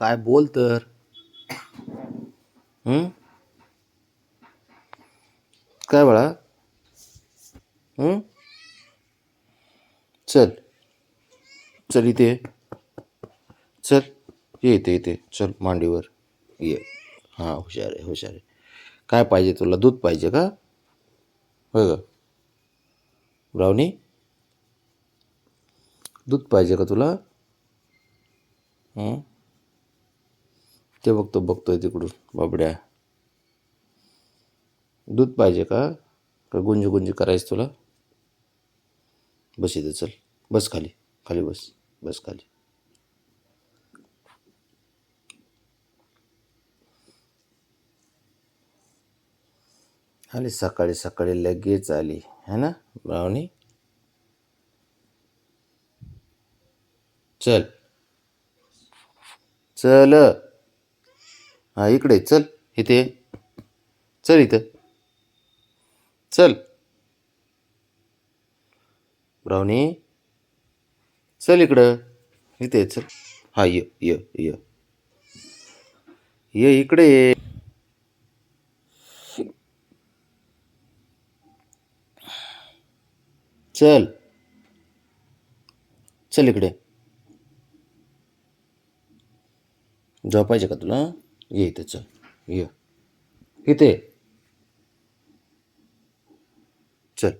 काय बोल तर. काय बाळा? चल. चल इथे चल. ये इथे इथे. चल मांडीवर. ये. हां हुशार आहे हुशार आहे. काय पाहिजे तुला? दूध पाहिजे का? होय का? ब्राउनी? दूध पाहिजे का तुला? हं? ते बघतो बघतोय तिकडून बाबड्या. दूध पाहिजे का? का गुंज गुंज करायचं तुला? बस इथे चल. बस खाली. खाली बस. बस खाली. आली सकाळी सकाळी लगेच आली. है ना ब्राउनी चल. चल. हा इकडे चल. इथे चल इथं. चल. ब्राउनी चल इकडं. इथे ये, चल. हा ये ये ये. ये इकडे ये. चल. चल इकडे. झोपायचे का तुला? ये इथे चल ये इथे ये. चल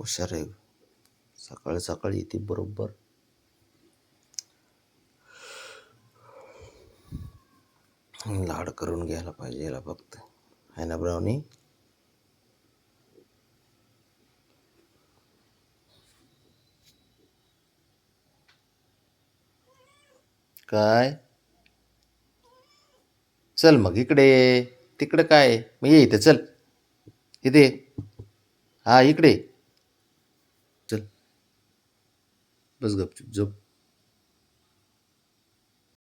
हुशार आहे सकाळी सकाळी येते बरोबर. लाड करून घ्यायला पाहिजे याला फक्त. आहे ना ब्राउनी? काय? चल मग इकडे. तिकडे काय? मग ये इथे चल. इथे हा इकडे بس جبت جب